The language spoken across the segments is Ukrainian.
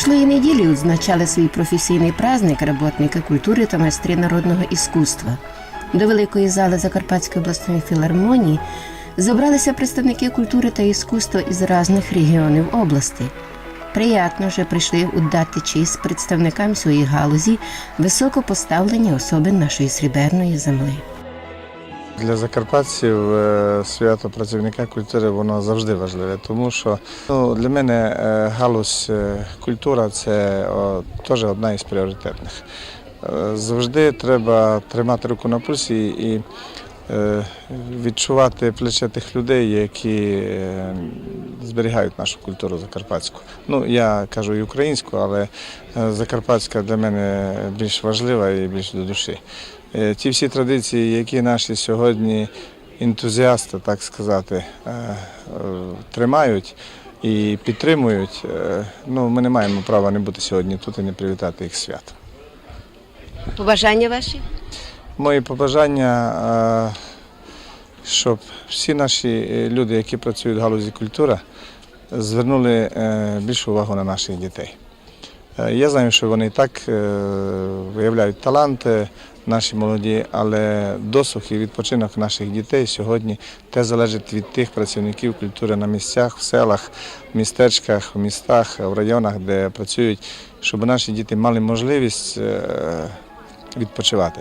Прошлої неділі відзначали свій професійний праздник роботники культури та майстри народного іскусства. До великої зали Закарпатської обласної філармонії зібралися представники культури та іскусства із різних регіонів області. Приятно, що прийшли удати честь представникам своєї галузі високо поставлені особи нашої сріберної землі. Для закарпатців е, свято працівника культури воно завжди важливе, тому що ну, для мене е, галузь е, культура це о, теж одна із пріоритетних. Завжди треба тримати руку на пульсі і відчувати плече тих людей, які зберігають нашу культуру закарпатську. Ну, я кажу і українську, але закарпатська для мене більш важлива і більш до душі. Е, Ті всі традиції, які наші сьогодні ентузіасти, так сказати, е, е, тримають і підтримують, е, ну, ми не маємо права не бути сьогодні тут і не привітати їх свят. Побажання ваші? Мої побажання, е, щоб всі наші е, люди, які працюють в галузі культури, звернули е, більшу увагу на наших дітей. Е, Я знаю, що вони і так е, виявляють таланти, наші молоді, але досух і відпочинок наших дітей сьогодні те залежить від тих працівників культури на місцях, в селах, в містечках, в містах, в районах, де працюють, щоб наші діти мали можливість е, відпочивати.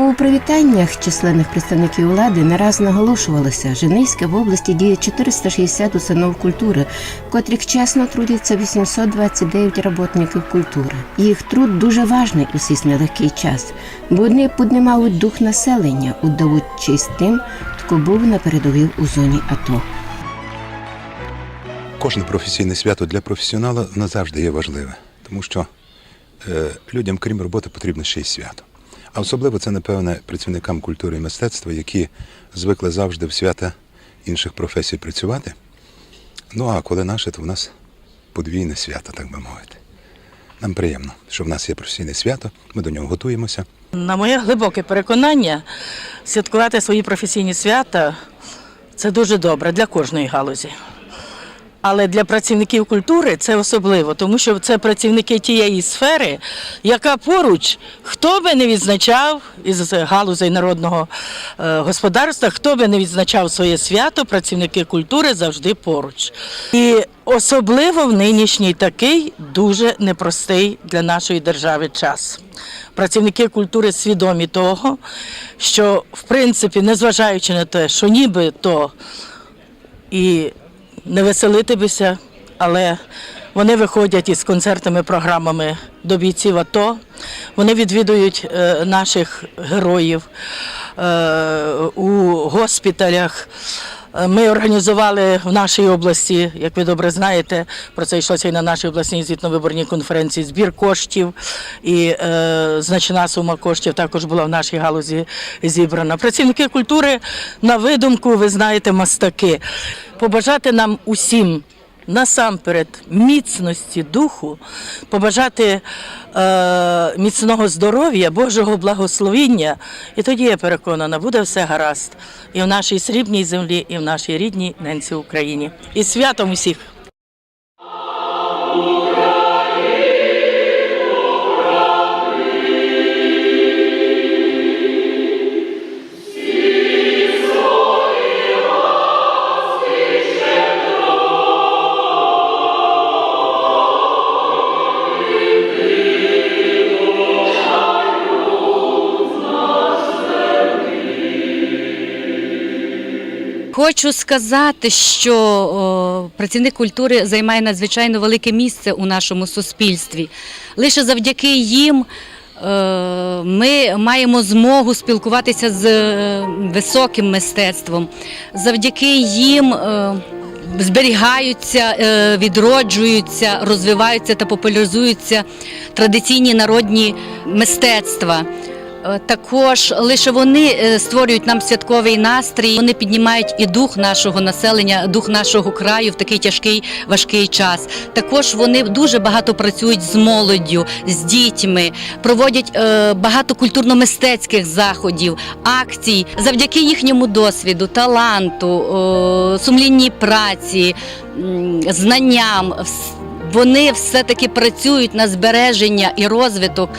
У привітаннях численних представників влади не раз наголошувалося, Женийська в області діє 460 установ культури, в котрих чесно трудяться 829 роботників культури. Їх труд дуже важний у цей нелегкий час, бо вони піднімають дух населення, удавуть честь тим, хто був на передовій у зоні АТО. Кожне професійне свято для професіонала назавжди є важливе, тому що е, людям, крім роботи, потрібно ще й свято. А особливо це, напевне, працівникам культури і мистецтва, які звикли завжди в свята інших професій працювати. Ну а коли наше, то в нас подвійне свято, так би мовити. Нам приємно, що в нас є професійне свято, ми до нього готуємося. На моє глибоке переконання, святкувати свої професійні свята це дуже добре для кожної галузі. Але для працівників культури це особливо, тому що це працівники тієї сфери, яка поруч, хто би не відзначав із галузей народного е, господарства, хто би не відзначав своє свято, працівники культури завжди поруч. І особливо в нинішній такий дуже непростий для нашої держави час. Працівники культури свідомі того, що в принципі, незважаючи на те, що ніби то і не веселити бися, але вони виходять із концертними програмами до бійців АТО. Вони відвідують е, наших героїв е, у госпіталях. Е, Ми організували в нашій області, як ви добре знаєте, про це йшлося і на нашій обласній звітно-виборній конференції збір коштів. І е, значна сума коштів також була в нашій галузі зібрана. Працівники культури на видумку, ви знаєте, мастаки. Побажати нам усім. Насамперед, міцності духу, побажати е, міцного здоров'я, Божого благословіння. І тоді я переконана, буде все гаразд і в нашій срібній землі, і в нашій рідній ненці Україні. І святом усіх! Хочу сказати, що о, працівник культури займає надзвичайно велике місце у нашому суспільстві. Лише завдяки їм е, ми маємо змогу спілкуватися з е, високим мистецтвом. Завдяки їм е, зберігаються, відроджуються, розвиваються та популяризуються традиційні народні мистецтва. Е, Також лише вони е, створюють нам святковий настрій. Вони піднімають і дух нашого населення, дух нашого краю в такий тяжкий важкий час. Також вони дуже багато працюють з молоддю, з дітьми, проводять е, багато культурно-мистецьких заходів, акцій. Завдяки їхньому досвіду, таланту, сумлінній праці, знанням. Вони все-таки працюють на збереження і розвиток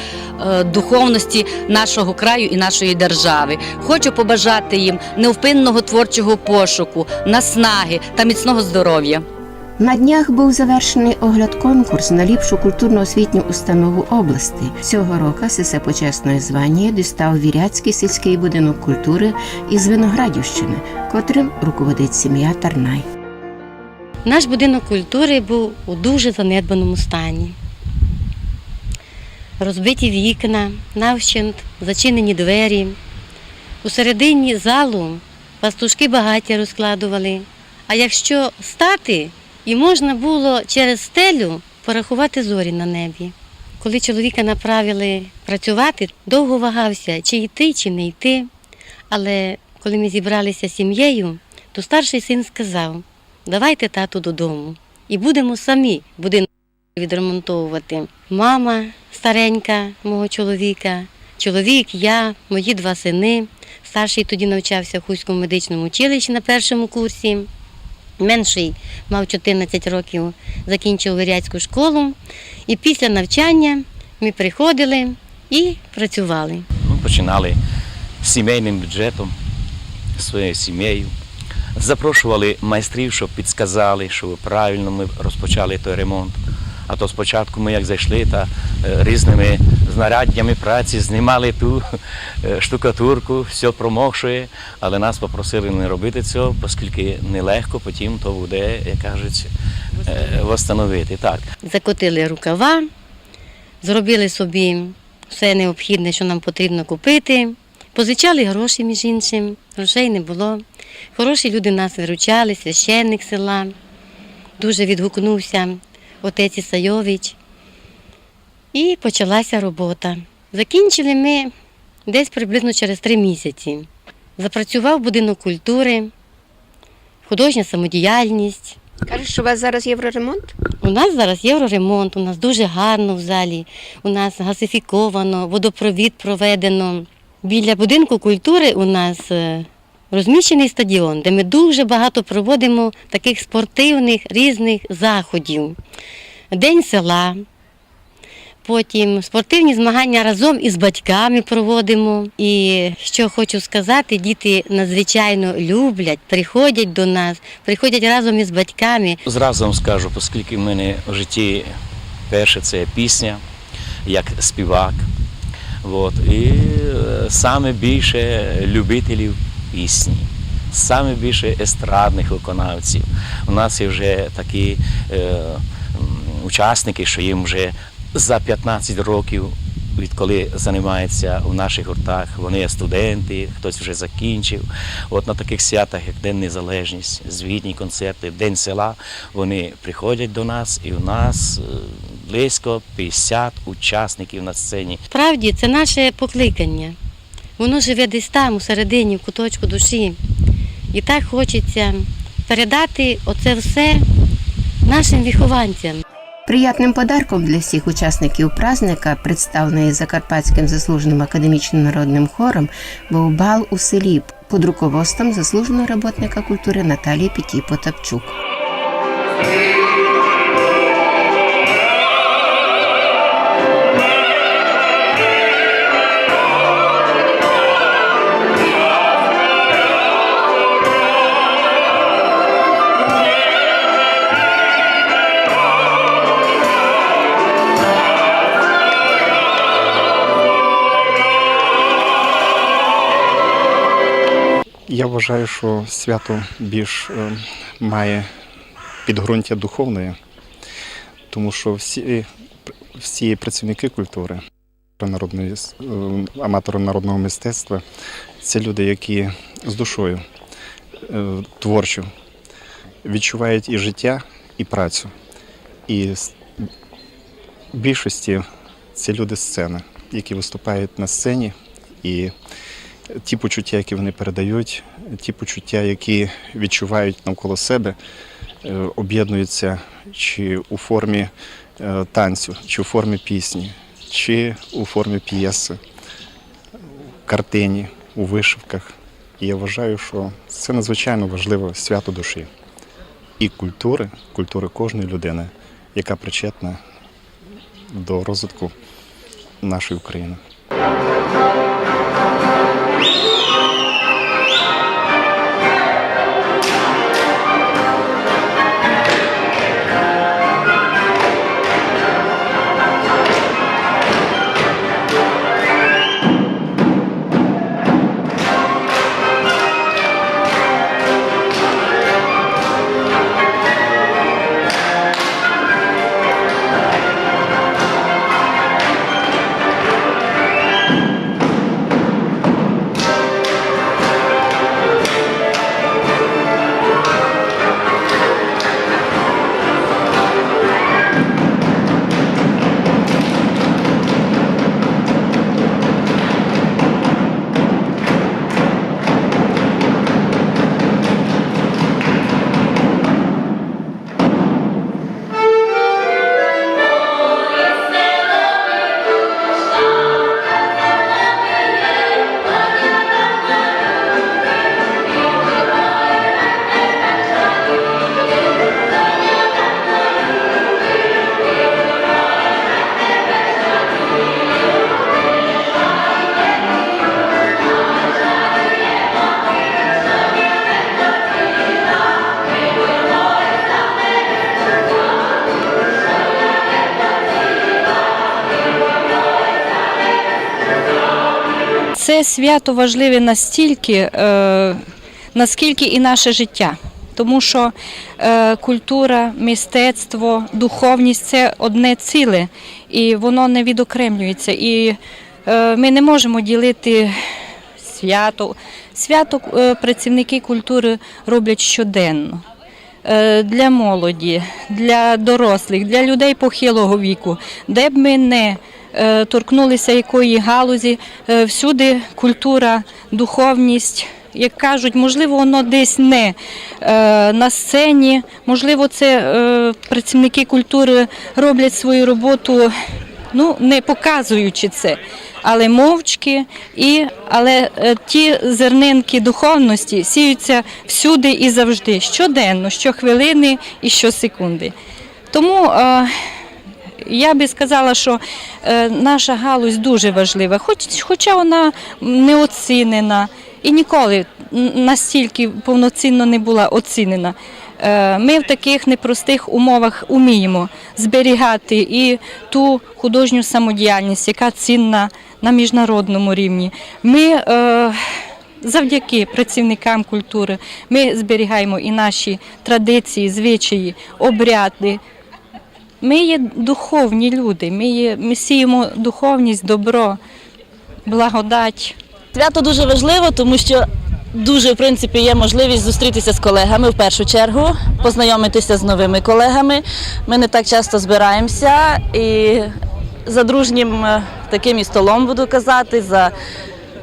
е, духовності нашого краю і нашої держави. Хочу побажати їм невпинного творчого пошуку, наснаги та міцного здоров'я. На днях був завершений огляд-конкурс на ліпшу культурно-освітню установу області. Цього року сесе почесної звання дістав Віряцький сільський будинок культури із Виноградівщини, котрим руководить сім'я Тарнай. Наш будинок культури був у дуже занедбаному стані. Розбиті вікна, навщент, зачинені двері. У середині залу пастушки багаття розкладували. А якщо стати, і можна було через стелю порахувати зорі на небі. Коли чоловіка направили працювати, довго вагався, чи йти, чи не йти. Але коли ми зібралися з сім'єю, то старший син сказав: давайте тату додому і будемо самі будинок відремонтовувати. Мама старенька мого чоловіка, чоловік, я, мої два сини. Старший тоді навчався в Хуському медичному училищі на першому курсі. Менший мав 14 років, закінчив вирядську школу. І після навчання ми приходили і працювали. Ми починали з сімейним бюджетом, своєю сім'єю. Запрошували майстрів, щоб підказали, що правильно ми розпочали той ремонт. А то спочатку ми як зайшли та е, різними знаряддями праці знімали ту е, штукатурку, все промокшує, але нас попросили не робити цього, оскільки нелегко потім то буде, як кажуть, е, восстановити. Так. закотили рукава, зробили собі все необхідне, що нам потрібно купити. Позичали гроші, між іншим, грошей не було. Хороші люди нас виручали, священник села. Дуже відгукнувся отець Ісайович. І почалася робота. Закінчили ми десь приблизно через три місяці. Запрацював будинок культури, художня самодіяльність. Кажуть, що у вас зараз євроремонт? У нас зараз євроремонт, у нас дуже гарно в залі, у нас газифіковано, водопровід проведено. Біля будинку культури у нас е, розміщений стадіон, де ми дуже багато проводимо таких спортивних різних заходів. День села. Потім спортивні змагання разом із батьками проводимо. І що хочу сказати, діти надзвичайно люблять, приходять до нас, приходять разом із батьками. Зразу скажу, оскільки в мене в житті перше це пісня, як співак. От. І е, саме більше любителів пісні, саме більше естрадних виконавців. У нас є вже такі е, учасники, що їм вже за 15 років, відколи займаються у наших гуртах, вони є студенти, хтось вже закінчив. От на таких святах, як День Незалежність, звітні концерти, День села, вони приходять до нас, і у нас е, близько 50 учасників на сцені. Справді, це наше покликання. Воно живе десь там, у середині, в куточку душі. І так хочеться передати оце все нашим вихованцям. Приятним подарком для всіх учасників праздника, представлений Закарпатським заслуженим академічним народним хором, був бал у селі під руководством заслуженого роботника культури Наталії Піті Потапчук. Я вважаю, що свято більш е, має підґрунтя духовне, тому що всі, всі працівники культури, народної, е, аматори народного мистецтва це люди, які з душою е, творчо відчувають і життя, і працю. І в більшості це люди сцени, які виступають на сцені. І ті почуття, які вони передають, ті почуття, які відчувають навколо себе, е, об'єднуються чи у формі е, танцю, чи у формі пісні, чи у формі п'єси, картині, у вишивках. І я вважаю, що це надзвичайно важливе свято душі і культури, культури кожної людини яка причетна до розвитку нашої України. Свято важливе настільки, е, наскільки і наше життя. Тому що е, культура, мистецтво, духовність це одне ціле, і воно не відокремлюється. І е, ми не можемо ділити свято. Свято е, працівники культури роблять щоденно. Е, Для молоді, для дорослих, для людей похилого віку, де б ми не торкнулися якої галузі, е, всюди культура, духовність. Як кажуть, можливо, воно десь не е, на сцені, можливо, це е, працівники культури роблять свою роботу, ну не показуючи це, але мовчки, і але е, ті зернинки духовності сіються всюди і завжди, щоденно, щохвилини і щосекунди. Тому е, я би сказала, що е, наша галузь дуже важлива, хоч, хоча вона не оцінена і ніколи настільки повноцінно не була оцінена. Е, Ми в таких непростих умовах уміємо зберігати і ту художню самодіяльність, яка цінна на міжнародному рівні. Ми е, завдяки працівникам культури ми зберігаємо і наші традиції, звичаї, обряди. Ми є духовні люди, ми, є, ми сіємо духовність, добро, благодать. Свято дуже важливо, тому що дуже в принципі є можливість зустрітися з колегами в першу чергу, познайомитися з новими колегами. Ми не так часто збираємося і за дружнім е, таким і столом буду казати. за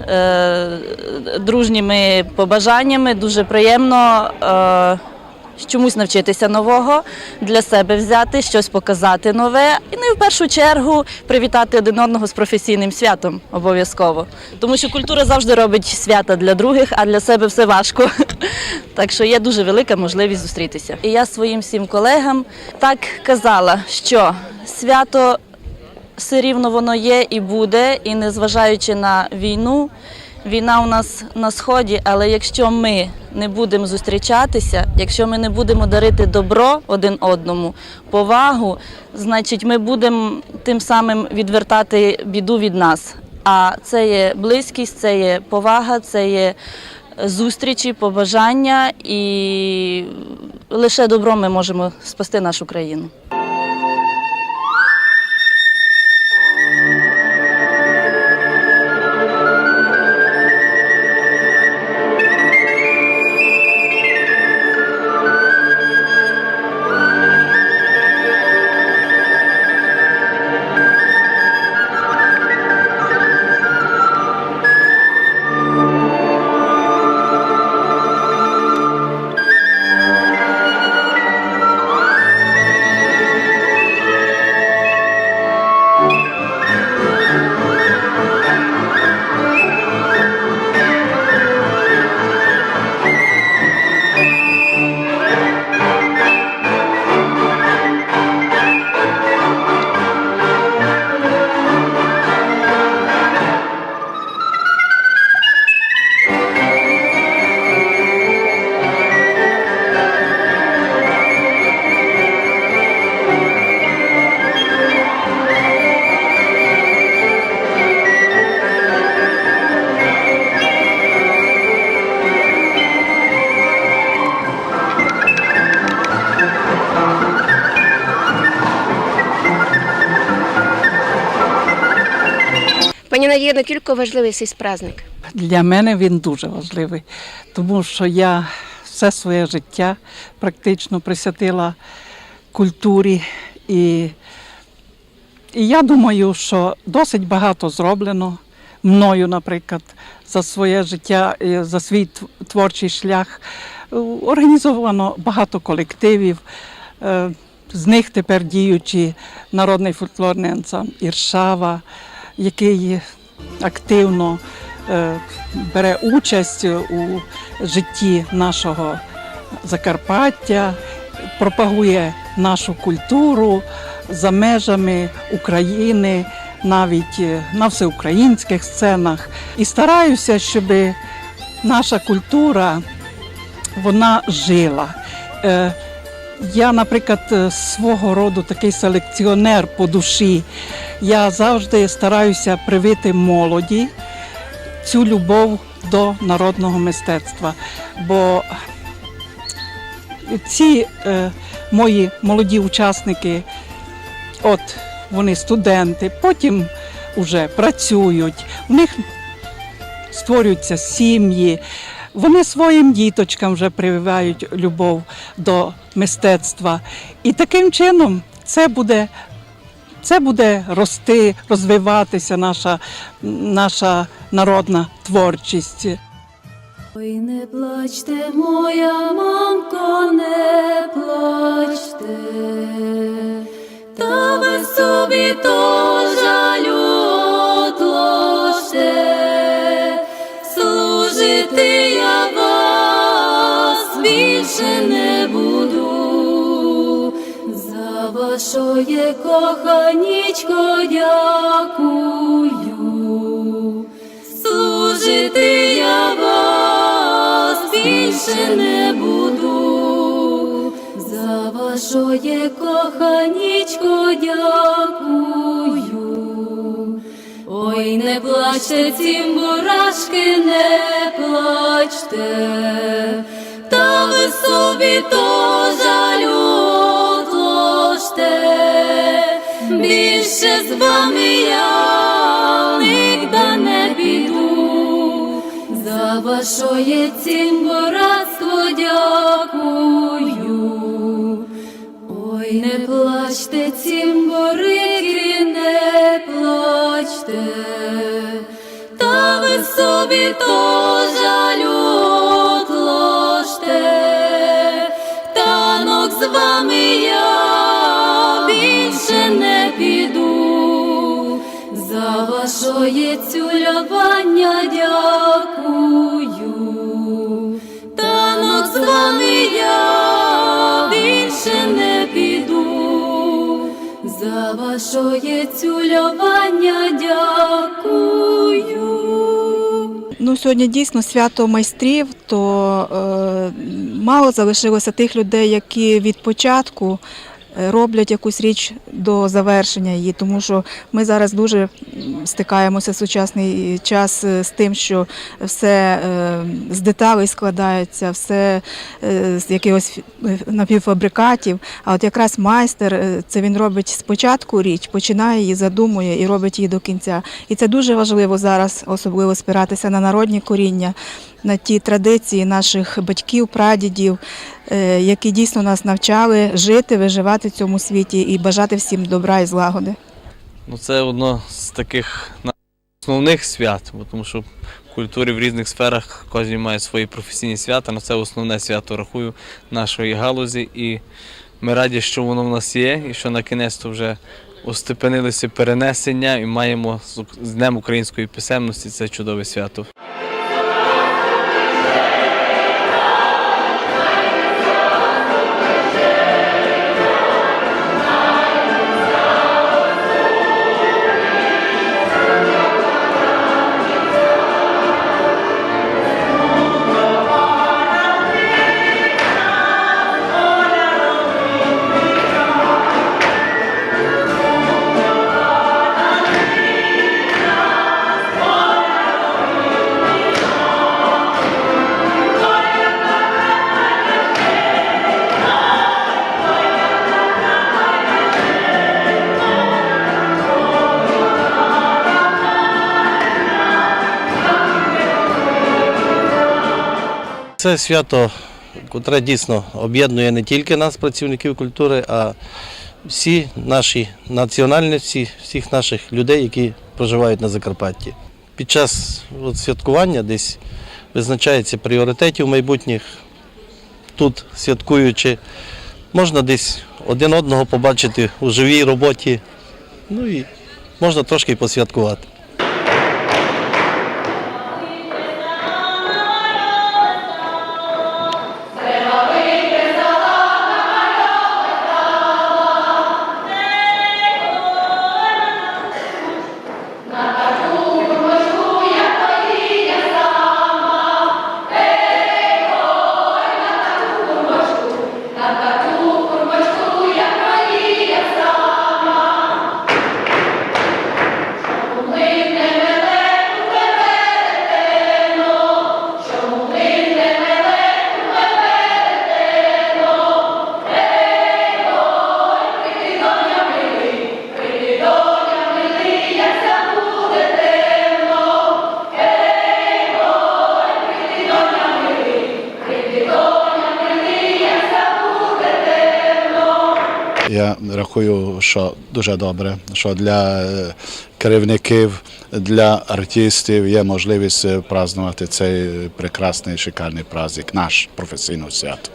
е, Дружніми побажаннями дуже приємно е, чомусь навчитися нового, для себе взяти, щось показати нове, і не в першу чергу привітати один одного з професійним святом обов'язково. Тому що культура завжди робить свята для других, а для себе все важко. Так що є дуже велика можливість зустрітися. І я своїм всім колегам так казала, що свято все рівно воно є і буде, і незважаючи на війну. Війна у нас на сході, але якщо ми не будемо зустрічатися, якщо ми не будемо дарити добро один одному, повагу, значить ми будемо тим самим відвертати біду від нас. А це є близькість, це є повага, це є зустрічі, побажання, і лише добро ми можемо спасти нашу країну. Наскільки важливий цей праздник? Для мене він дуже важливий, тому що я все своє життя практично присвятила культурі. І, і я думаю, що досить багато зроблено мною, наприклад, за своє життя, за свій творчий шлях. Організовано багато колективів. Е, З них тепер діючий народний фольклорний ансамбль Іршава, який активно е, бере участь у житті нашого Закарпаття, пропагує нашу культуру за межами України, навіть е, на всеукраїнських сценах. І стараюся, щоб наша культура вона жила. Я, наприклад, е, свого роду такий селекціонер по душі. Я завжди стараюся привити молоді цю любов до народного мистецтва. Бо ці е, мої молоді учасники, от вони студенти, потім вже працюють, у них створюються сім'ї. Вони своїм діточкам вже прививають любов до мистецтва. І таким чином це буде, це буде рости, розвиватися наша, наша народна творчість. Ой, не плачте, моя мамко, не плачте, та ви собі то жалю отложте, служити більше не буду, за вашоє коханічко дякую. Служити я вас більше не буду, за вашоє коханічко дякую. Ой, не плачте, цімбурашки, не плачте, та ви собі то жалю більше з вами я нігда не піду, за вашоє цімборатство дякую. Ой, не плачте, цімборики, не плачте, та ви собі то жалю вами я більше не піду, за вашоє цюлювання дякую, танок з вами я більше не піду, за вашоє цюлювання дякую. Ну, сьогодні дійсно свято майстрів, то е, мало залишилося тих людей, які від початку роблять якусь річ до завершення її, тому що ми зараз дуже стикаємося в сучасний час е, з тим, що все е, з деталей складається, все е, з якихось е, напівфабрикатів. А от якраз майстер е, це він робить спочатку річ, починає її, задумує і робить її до кінця. І це дуже важливо зараз, особливо спиратися на народні коріння, на ті традиції наших батьків, прадідів, е, які дійсно нас навчали жити, виживати в цьому світі і бажати всім добра і злагоди. Ну, це одно з таких основних свят, бо тому що в культурі в різних сферах кожен має свої професійні свята, але це основне свято рахую нашої галузі. І ми раді, що воно в нас є, і що на кінець то вже остепенилися перенесення і маємо з Днем української писемності це чудове свято. Це свято, котре дійсно об'єднує не тільки нас, працівників культури, а всі наші національності, всіх наших людей, які проживають на Закарпатті. Під час святкування десь визначається пріоритетів майбутніх. Тут святкуючи, можна десь один одного побачити у живій роботі. Ну і можна трошки посвяткувати. Я рахую, що дуже добре, що для е, керівників, для артистів є можливість е, празднувати цей прекрасний шикарний праздник, наш професійний свято.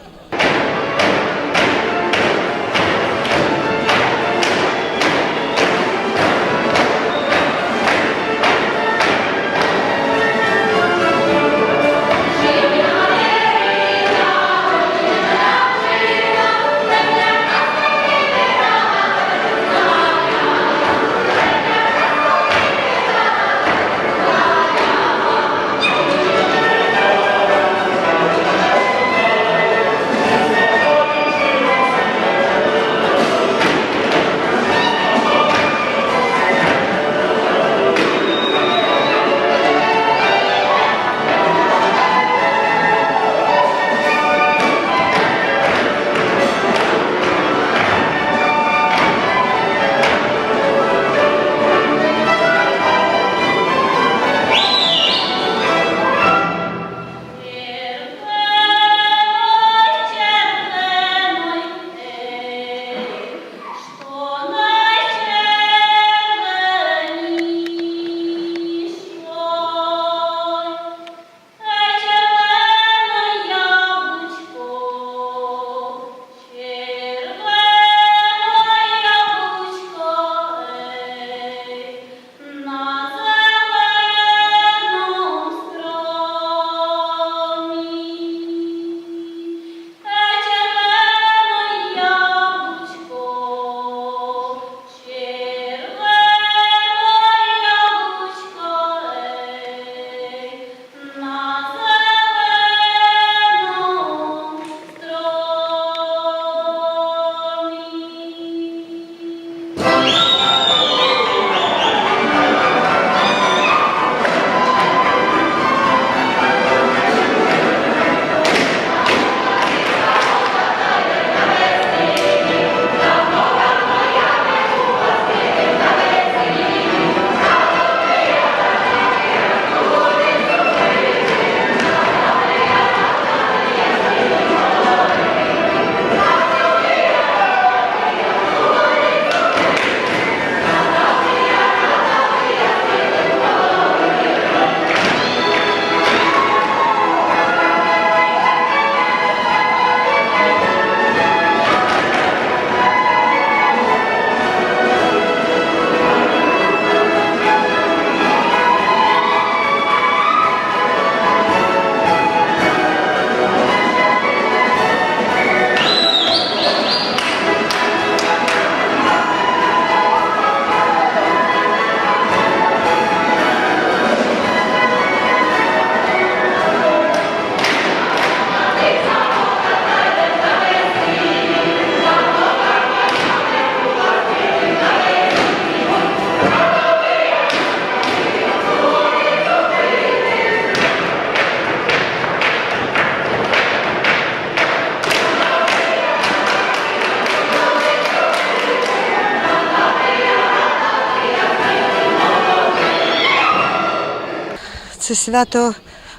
Це свято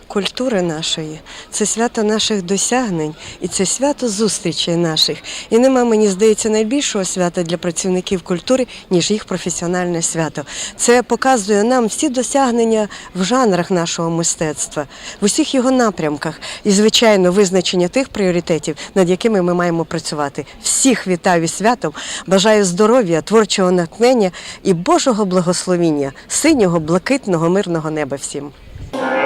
культури нашої, це свято наших досягнень і це свято зустрічей наших. І нема, мені здається, найбільшого свята для працівників культури, ніж їх професіональне свято. Це показує нам всі досягнення в жанрах нашого мистецтва, в усіх його напрямках і, звичайно, визначення тих пріоритетів, над якими ми маємо працювати. Всіх вітаю із святом, бажаю здоров'я, творчого натхнення і Божого благословіння, синього, блакитного, мирного неба всім. Bye.